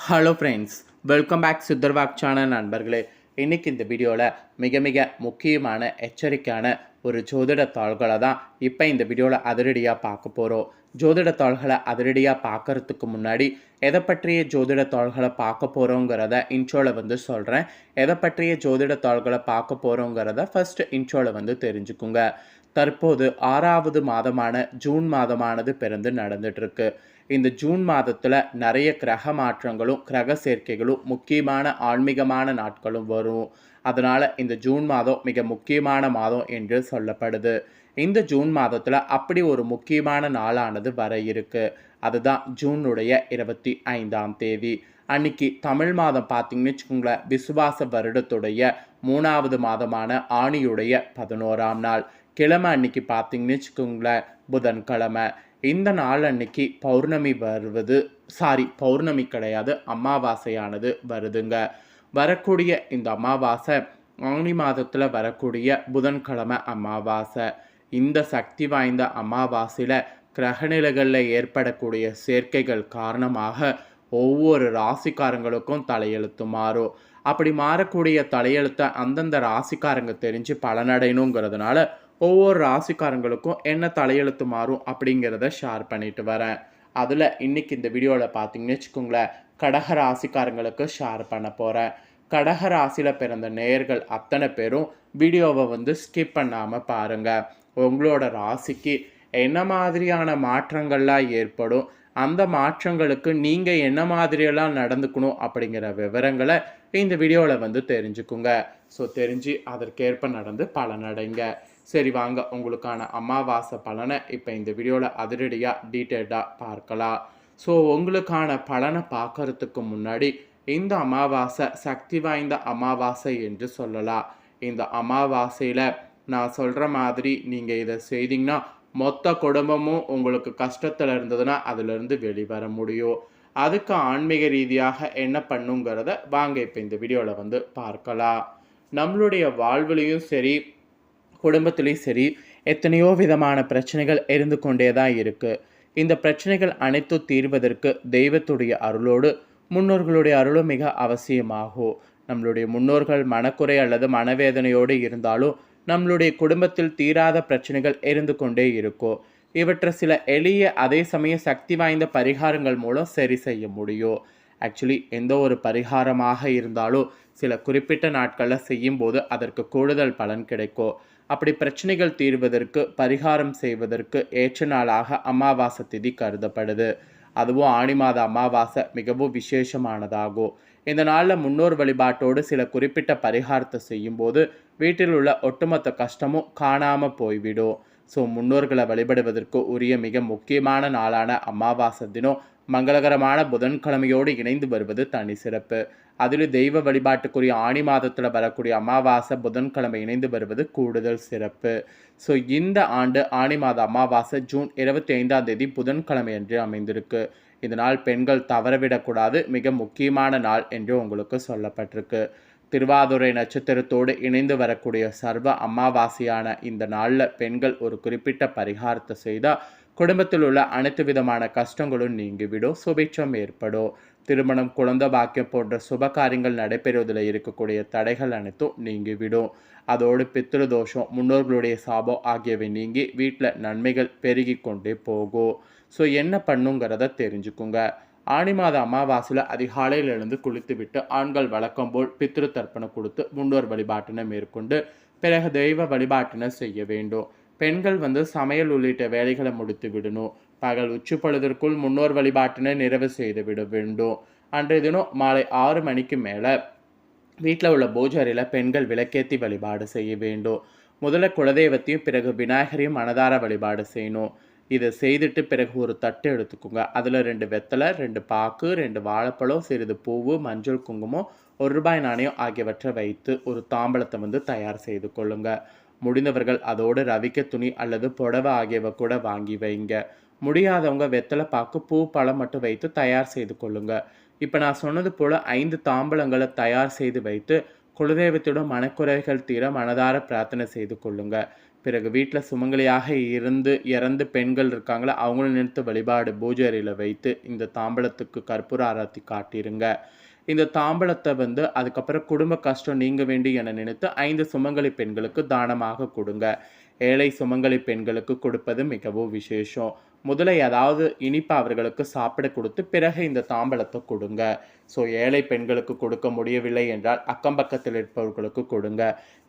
Hello friends welcome back சித்தர்வாக்சான நண்பர்களே. இன்னைக்கு இந்த வீடியோவில் மிக மிக முக்கியமான எச்சரிக்கையான ஒரு ஜோதிட தாள்களை தான் இப்போ இந்த வீடியோவில் அதிரடியாக பார்க்க போகிறோம் ஜோதிட தாள்களை அதிரடியாக பார்க்கறதுக்கு முன்னாடி எதை பற்றிய ஜோதிட தாள்களை பார்க்க போகிறோங்கிறத இன்ட்ரோவில் வந்து சொல்கிறேன் எதை பற்றிய ஜோதிட தாள்களை பார்க்க போகிறோங்கிறத ஃபஸ்ட்டு இன்ட்ரோவில் வந்து தெரிஞ்சுக்குங்க. தற்போது ஆறாவது மாதமான ஜூன் மாதமானது பிறந்து நடந்துகிட்ருக்கு இந்த ஜூன் மாதத்தில் நிறைய கிரக மாற்றங்களும் கிரக சேர்க்கைகளும் முக்கியமான ஆன்மீகமான நாட்களும் வரும். அதனால் இந்த ஜூன் மாதம் மிக முக்கியமான மாதம் என்று சொல்லப்படுது. இந்த ஜூன் மாதத்தில் அப்படி ஒரு முக்கியமான நாளானது வர இருக்கு. அதுதான் ஜூனுடைய இருபத்தி ஐந்தாம் தேதி. அன்னைக்கு தமிழ் மாதம் பார்த்தீங்கன்னு வச்சுக்கோங்களேன் விசுவாச வருடத்துடைய மூணாவது மாதமான ஆணியுடைய பதினோராம் நாள். கிழமை அன்னைக்கு பார்த்தீங்கன்னு வச்சுக்கோங்களேன் புதன்கிழமை. இந்த நாள் அன்னைக்கு பௌர்ணமி வருவது சாரி பௌர்ணமி கிடையாது அமாவாசையானது வருதுங்க. வரக்கூடிய இந்த அமாவாசை ஆணி மாதத்தில் வரக்கூடிய புதன்கிழமை அமாவாசை. இந்த சக்தி வாய்ந்த அமாவாசையில் கிரகநிலைகளில் ஏற்படக்கூடிய சேர்க்கைகள் காரணமாக ஒவ்வொரு ராசிக்காரங்களுக்கும் தலையெழுத்து மாறும் அப்படி மாறக்கூடிய தலையெழுத்தை அந்தந்த ராசிக்காரங்க தெரிஞ்சு பலனடையணுங்கிறதுனால ஒவ்வொரு ராசிக்காரங்களுக்கும் என்ன தலையெழுத்து மாறும் அப்படிங்கிறத ஷேர் பண்ணிட்டு வரேன். அதில் இன்னைக்கு இந்த வீடியோவில் பார்த்தீங்கன்னு வச்சுக்கோங்களேன் கடக ராசிக்காரங்களுக்கு ஷேர் பண்ண போகிறேன் கடக ராசியில் பிறந்த நேயர்கள் அத்தனை பேரும் வீடியோவை வந்து ஸ்கிப் பண்ணாமல் பாருங்கள் உங்களோட ராசிக்கு என்ன மாதிரியான மாற்றங்கள்லாம் ஏற்படும் அந்த மாற்றங்களுக்கு நீங்கள் என்ன மாதிரியெல்லாம் நடந்துக்கணும் அப்படிங்கிற விவரங்களை இந்த வீடியோவில் வந்து தெரிஞ்சுக்குங்க. ஸோ தெரிஞ்சு அதற்கேற்ப நடந்து பலனடைங்க. சரி வாங்க உங்களுக்கான அமாவாசை பலனை இப்போ இந்த வீடியோவில் அதிரடியாக டீட்டெயில்டாக பார்க்கலாம். ஸோ உங்களுக்கான பலனை பார்க்கறதுக்கு முன்னாடி இந்த அமாவாசை சக்தி வாய்ந்த அமாவாசை என்று சொல்லலாம். இந்த அமாவாசையில் நான் சொல்கிற மாதிரி நீங்கள் இதை செய்தீங்கன்னா மொத்த குடும்பமும் உங்களுக்கு கஷ்டத்தில் இருந்ததுன்னா அதிலிருந்து வெளிவர முடியும். அதுக்கு ஆன்மீக ரீதியாக என்ன பண்ணுங்கிறத வாங்க இப்போ இந்த வீடியோவில் வந்து பார்க்கலாம். நம்மளுடைய வாழ்விலையும் சரி குடும்பத்துலேயும் சரி எத்தனையோ விதமான பிரச்சனைகள் இருந்து கொண்டே தான் இருக்குது இந்த பிரச்சனைகள் அனைத்தும் தீர்வதற்கு தெய்வத்துடைய அருளோடு முன்னோர்களுடைய அருளும் மிக அவசியமாகும். நம்மளுடைய முன்னோர்கள் மனக்குறை அல்லது மனவேதனையோடு இருந்தாலும் நம்மளுடைய குடும்பத்தில் தீராத பிரச்சனைகள் இருந்து கொண்டே இருக்கும். இவற்றை சில எளிய அதே சமயம் சக்தி வாய்ந்த பரிகாரங்கள் மூலம் சரி செய்ய முடியும். ஆக்சுவலி எந்த ஒரு பரிகாரமாக இருந்தாலும் சில குறிப்பிட்ட நாட்களில் செய்யும்போது அதற்கு கூடுதல் பலன் கிடைக்கும். அப்படி பிரச்சனைகள் தீர்வதற்கு பரிகாரம் செய்வதற்கு ஏற்ற நாளாக அமாவாசை திதி கருதப்படுது. அதுவும் ஆணி மாத அமாவாசை மிகவும் விசேஷமானதாகும் இந்த நாளில் முன்னோர் வழிபாட்டோடு சில குறிப்பிட்ட பரிகாரத்தை செய்யும்போது வீட்டில் உள்ள ஒட்டுமொத்த கஷ்டமும் காணாமல் போய்விடும். ஸோ முன்னோர்களை வழிபடுவதற்கு உரிய மிக முக்கியமான நாளான அமாவாசை தினம் மங்களகரமான புதன்கிழமையோடு இணைந்து வருவது தனி சிறப்பு. அதில் தெய்வ வழிபாட்டுக்குரிய ஆணி மாதத்தில் வரக்கூடிய அமாவாசை புதன்கிழமை இணைந்து வருவது கூடுதல் சிறப்பு. ஸோ இந்த ஆண்டு ஆணி மாத அமாவாசை ஜூன் இருபத்தி ஐந்தாம் தேதி புதன்கிழமை என்று அமைந்திருக்கு. இதனால் பெண்கள் தவறவிடக்கூடாது. மிக முக்கியமான நாள் என்று உங்களுக்கு சொல்லப்பட்டிருக்கு. திருவாதுரை நட்சத்திரத்தோடு இணைந்து வரக்கூடிய சர்வ அமாவாசையான இந்த நாளில் பெண்கள் ஒரு குறிப்பிட்ட பரிகாரத்தை செய்தால் குடும்பத்தில் உள்ள அனைத்து விதமான கஷ்டங்களும் நீங்கிவிடும். சுபிட்சம் ஏற்படும். திருமணம் குழந்தை பாக்கியம் போன்ற சுப காரியங்கள் நடைபெறுவதில் இருக்கக்கூடிய தடைகள் அனைத்தும் நீங்கிவிடும். அதோடு பித்திரு தோஷம் முன்னோர்களுடைய சாபம் ஆகியவை நீங்கி வீட்டில் நன்மைகள் பெருகி கொண்டே போகும். ஸோ என்ன பண்ணுங்கிறத தெரிஞ்சுக்குங்க. ஆணி மாத அமாவாசையில் அதிகாலையில் எழுந்து குளித்துவிட்டு ஆண்கள் வழக்கம் போல் பித்ரு தர்ப்பணம் கொடுத்து முன்னோர் வழிபாட்டினை மேற்கொண்டு பிறகு தெய்வ வழிபாட்டினை செய்ய வேண்டும். பெண்கள் வந்து சமையல் உள்ளிட்ட வேலைகளை முடித்து விடணும். பகல் உச்சி பொழுதற்குள் முன்னோர் வழிபாட்டினை நிறைவு செய்து விட வேண்டும். அன்றைய தினம் மாலை ஆறு மணிக்கு மேலே வீட்டில் உள்ள பூஜாரியில் பெண்கள் விளக்கேற்றி வழிபாடு செய்ய வேண்டும். முதல்ல குலதெய்வத்தையும் பிறகு விநாயகரையும் மனதார வழிபாடு செய்யணும். இதை செய்துட்டு பிறகு ஒரு தட்டு எடுத்துக்கோங்க. அதில் ரெண்டு வெத்தலை ரெண்டு பாக்கு ரெண்டு வாழைப்பழம் சிறிது பூவு மஞ்சள் குங்குமம் ஒரு ரூபாய் நாணயம் ஆகியவற்றை வைத்து ஒரு தாம்பலத்தை வந்து தயார் செய்து கொள்ளுங்க. முடிந்தவர்கள் அதோடு ரவிக்க துணி அல்லது புடவை ஆகியவை கூட வாங்கி வைங்க. முடியாதவங்க வெத்தலை பாக்கு பூ பழம் மட்டும் வைத்து தயார் செய்து கொள்ளுங்க. இப்போ நான் சொன்னது போல் ஐந்து தாம்பலங்களை தயார் செய்து வைத்து குலதெய்வத்திடம் மனக்குறைகள் தீர மனதார பிரார்த்தனை செய்து கொள்ளுங்க. பிறகு வீட்டில் சுமங்கலியாக இருந்து இறந்து பெண்கள் இருக்காங்களோ அவங்களும் நிறுத்து வழிபாடு பூஜை அறையில் வைத்து இந்த தாம்பலத்துக்கு கற்பூர ஆராத்தி காட்டிருங்க. இந்த தாம்பலத்தை வந்து அதுக்கப்புறம் குடும்ப கஷ்டம் நீங்க வேண்டி என நினைத்து ஐந்து சுமங்கலி பெண்களுக்கு தானமாக கொடுங்க. ஏழை சுமங்கலி பெண்களுக்கு கொடுப்பது மிகவும் விசேஷம். முதல்ல ஏதாவது இனிப்பு அவர்களுக்கு சாப்பிட கொடுத்து பிறகு இந்த தாம்பலத்தை கொடுங்க. ஸோ ஏழை பெண்களுக்கு கொடுக்க முடியவில்லை என்றால் அக்கம் பக்கத்தில் இருப்பவர்களுக்கு கொடுங்க.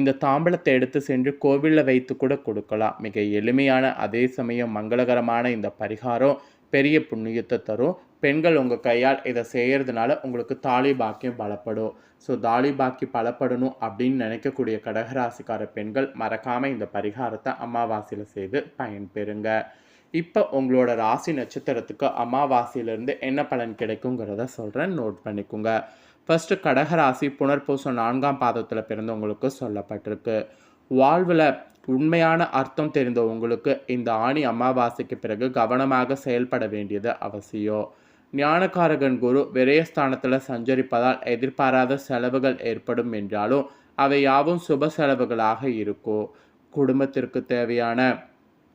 இந்த தாம்பலத்தை எடுத்து சென்று கோவிலில் வைத்து கூட கொடுக்கலாம். மிக எளிமையான அதே சமயம் மங்களகரமான இந்த பரிகாரம் பெரிய புண்ணியத்தை தரும். பெண்கள் உங்கள் கையால் இதை செய்கிறதுனால உங்களுக்கு தாலி பாக்கியம் பலப்படும். ஸோ தாலி பாக்கி பலப்படணும் அப்படின்னு நினைக்கக்கூடிய கடகராசிக்கார பெண்கள் மறக்காமல் இந்த பரிகாரத்தை அமாவாசையில் செய்து பயன்பெறுங்க. இப்போ உங்களோட ராசி நட்சத்திரத்துக்கு அமாவாசையிலேருந்து என்ன பலன் கிடைக்குங்கிறத சொல்கிறேன் நோட் பண்ணிக்கோங்க. ஃபஸ்ட்டு கடகராசி புனர்பூசம் நான்காம் பாதத்தில் பிறந்தவங்களுக்கு சொல்லப்பட்டிருக்கு. வாழ்வில் உண்மையான அர்த்தம் தெரிந்த உங்களுக்கு இந்த ஆணி அமாவாசைக்கு பிறகு கவனமாக செயல்பட வேண்டியது அவசியம். ஞானகாரகன் குரு விரயஸ்தானத்தில் சஞ்சரிப்பதால் எதிர்பாராத செலவுகள் ஏற்படும் என்றாலும் அவை யாவும் சுப செலவுகளாக இருக்கும். குடும்பத்திற்கு தேவையான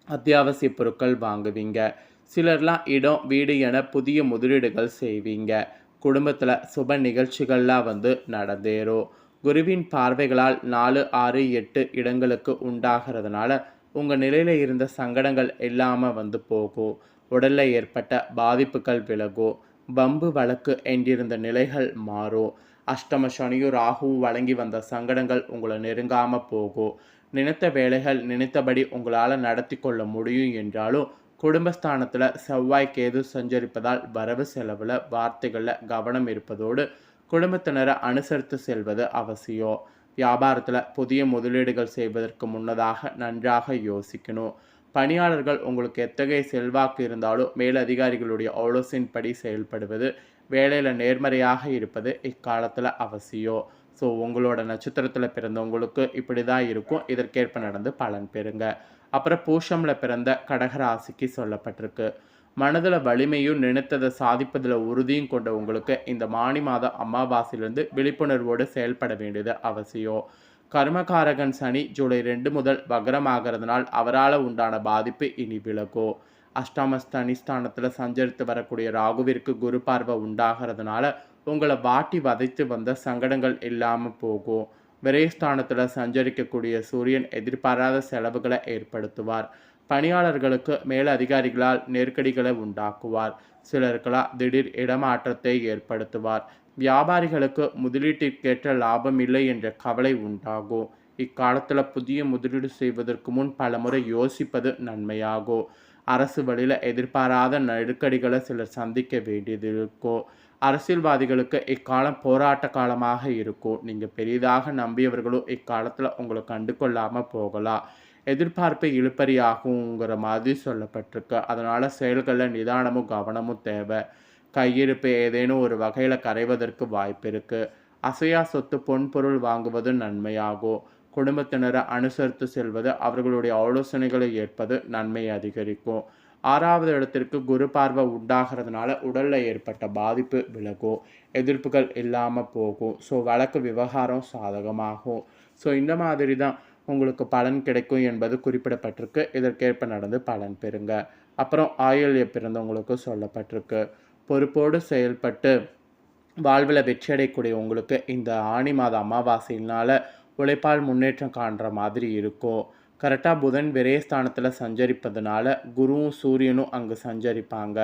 அத்தியாவசிய பொருட்கள் வாங்குவீங்க. சிலர்லாம் இடம் வீடு என புதிய முதலீடுகள் செய்வீங்க. குடும்பத்தில் சுப நிகழ்ச்சிகள்லாம் வந்து நடந்தேறும். குருவின் பார்வைகளால் நாலு ஆறு எட்டு இடங்களுக்கு உண்டாகிறதுனால உங்கள் நிலையில் இருந்த சங்கடங்கள் இல்லாமல் வந்து போகும். உடலில் ஏற்பட்ட பாதிப்புகள் விலகும். பம்பு வழக்கு என்றிருந்த நிலைகள் மாறும். அஷ்டம சனியும் ராகுவும் வழங்கி வந்த சங்கடங்கள் உங்களை நெருங்காமல் போகும் நினைத்த வேலைகள் நினைத்தபடி உங்களால் நடத்தி கொள்ள முடியும் என்றாலும் குடும்பஸ்தானத்தில் செவ்வாய் கேது சஞ்சரிப்பதால் வரவு செலவில் வார்த்தைகளில் கவனம் இருப்பதோடு குடும்பத்தினரை அனுசரித்து செல்வது அவசியம். வியாபாரத்தில் புதிய முதலீடுகள் செய்வதற்கு முன்னதாக நன்றாக யோசிக்கணும். பணியாளர்கள் உங்களுக்கு எத்தகைய செல்வாக்கு இருந்தாலும் மேலதிகாரிகளுடைய ஆலோசனைப்படி செயல்படுவது வேலையில் நேர்மறையாக இருப்பது இக்காலத்தில் அவசியம் ஸோ உங்களோட நட்சத்திரத்தில் பிறந்தவங்களுக்கு இப்படி தான் இருக்கும். இதற்கேற்ப நடந்து பலன் பெறுங்க. அப்புறம் பூஷமில் பிறந்த கடகராசிக்கு சொல்லப்பட்டிருக்கு. மனதில் வலிமையும் நினைத்ததை சாதிப்பதில் உறுதியும் கொண்ட உங்களுக்கு இந்த மானி மாதம் அமாவாசையிலிருந்து விழிப்புணர்வோடு செயல்பட வேண்டியது அவசியம் கர்மகாரகன் சனி ஜூலை ரெண்டு முதல் வக்ரமாகிறதுனால் அவரால் உண்டான பாதிப்பு இனி விலகும் அஷ்டாமஸ்தானி ஸ்தானத்தில் சஞ்சரித்து வரக்கூடிய ராகுவிற்கு குரு பார்வை உண்டாகிறதுனால உங்களை வாட்டி வதைத்து வந்த சங்கடங்கள் இல்லாமல் போகும். விரைஸ்தானத்தில் சஞ்சரிக்கக்கூடிய சூரியன் எதிர்பாராத செலவுகளை ஏற்படுத்துவார். பணியாளர்களுக்கு மேல் அதிகாரிகளால் நெருக்கடிகளை உண்டாக்குவார். சிலர்களால் திடீர் இடமாற்றத்தை ஏற்படுத்துவார். வியாபாரிகளுக்கு முதலீட்டிற்கேற்ற லாபம் இல்லை என்ற கவலை உண்டாகும். இக்காலத்தில் புதிய முதலீடு செய்வதற்கு முன் பலமுறை யோசிப்பது நன்மையாகும். அரசு வழியில் எதிர்பாராத நெருக்கடிகளை சிலர் சந்திக்க வேண்டியது இருக்கும் அரசியல்வாதிகளுக்கு இக்காலம் போராட்ட காலமாக இருக்கும் நீங்கள் பெரிதாக நம்பியவர்களும் இக்காலத்தில் உங்களை கண்டு கொள்ளாமல் போகலாம். எதிர்பார்ப்பு இழுப்பறியாகுங்கிற மாதிரி சொல்லப்பட்டிருக்கு. அதனால் செயல்களில் நிதானமும் கவனமும் தேவை. கையிருப்பு ஏதேனும் ஒரு வகையில் கரைவதற்கு வாய்ப்பு இருக்குது அசையா சொத்து பொன்பொருள் வாங்குவது நன்மையாகும். குடும்பத்தினரை அனுசரித்து செல்வது அவர்களுடைய ஆலோசனைகளை ஏற்பது நன்மையை அதிகரிக்கும். ஆறாவது இடத்திற்கு குரு பார்வை உண்டாகிறதுனால உடலில் ஏற்பட்ட பாதிப்பு விலகும். எதிர்ப்புகள் இல்லாமல் போகும். ஸோ வழக்கு விவகாரம் சாதகமாகும். ஸோ இந்த மாதிரி தான் உங்களுக்கு பலன் கிடைக்கும் என்பது குறிப்பிடப்பட்டிருக்கு. இதற்கேற்ப நடந்து பலன் பெறுங்க. அப்புறம் ஆயுள்ய பிறந்தவங்களுக்கு சொல்லப்பட்டிருக்கு. பொறுப்போடு செயல்பட்டு வாழ்வில் வெற்றியடையக்கூடிய உங்களுக்கு இந்த ஆணி மாத அமாவாசையினால் உழைப்பால் முன்னேற்றம் காண்ற மாதிரி இருக்கும் கரெக்டாக புதன் விரயஸ்தானத்தில் சஞ்சரிப்பதுனால குருவும் சூரியனும் அங்கே சஞ்சரிப்பாங்க.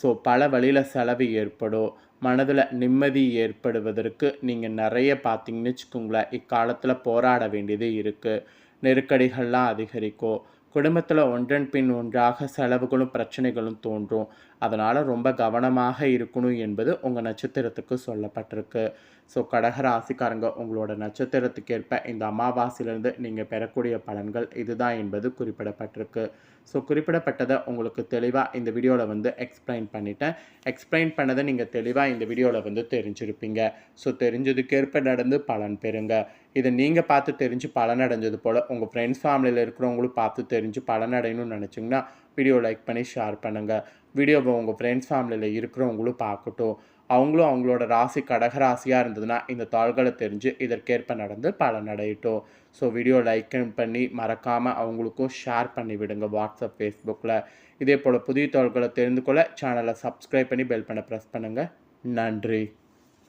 ஸோ பல வழியில் செலவு ஏற்படும் மனதில் நிம்மதி ஏற்படுவதற்கு நீங்கள் நிறைய பார்த்தீங்கன்னு வச்சுக்கோங்களேன் இக்காலத்தில் போராட வேண்டியது இருக்குது நெருக்கடிகள்லாம் அதிகரிக்கும் குடும்பத்தில் ஒன்றன் பின் ஒன்றாக செலவுகளும் பிரச்சனைகளும் தோன்றும். அதனால் ரொம்ப கவனமாக இருக்கணும் என்பது உங்கள் நட்சத்திரத்துக்கு சொல்லப்பட்டிருக்கு. ஸோ கடக ராசிக்காரங்க உங்களோட நட்சத்திரத்துக்கு ஏற்ப இந்த அமாவாசையிலேருந்து நீங்கள் பெறக்கூடிய பலன்கள் இதுதான் என்பது குறிப்பிடப்பட்டிருக்கு. ஸோ குறிப்பிடப்பட்டதை உங்களுக்கு தெளிவாக இந்த வீடியோவில் வந்து எக்ஸ்பிளைன் பண்ணிட்டேன். எக்ஸ்பிளைன் பண்ணதை நீங்கள் தெளிவாக இந்த வீடியோவில் வந்து தெரிஞ்சிருப்பீங்க. ஸோ தெரிஞ்சதுக்கேற்ப நடந்து பலன் பெறுங்க. இதை நீங்கள் பார்த்து தெரிஞ்சு பலன் அடைஞ்சது போல் உங்கள் ஃப்ரெண்ட்ஸ் ஃபேமிலியில் இருக்கிறவங்களும் பார்த்து தெரிஞ்சு பலன் அடையணும்னு நினச்சிங்கன்னா வீடியோ லைக் பண்ணி ஷேர் பண்ணுங்கள் வீடியோவை உங்கள் ஃப்ரெண்ட்ஸ் ஃபேமிலியில் இருக்கிறவங்களும் பார்க்கட்டும். அவங்களும் அவங்களோட ராசி கடகராசியாக இருந்ததுன்னா இந்த தாள்களை தெரிஞ்சு இதற்கேற்ப நடந்து பலனடையட்டும் ஸோ வீடியோ லைக் பண்ணி மறக்காமல் அவங்களுக்கும் ஷேர் பண்ணி விடுங்க வாட்ஸ்அப் ஃபேஸ்புக்கில் இதே போல் புதிய தாள்களை தெரிந்து கொள்ள சேனலை சப்ஸ்கிரைப் பண்ணி பெல் பண்ண ப்ரெஸ் பண்ணுங்கள் நன்றி.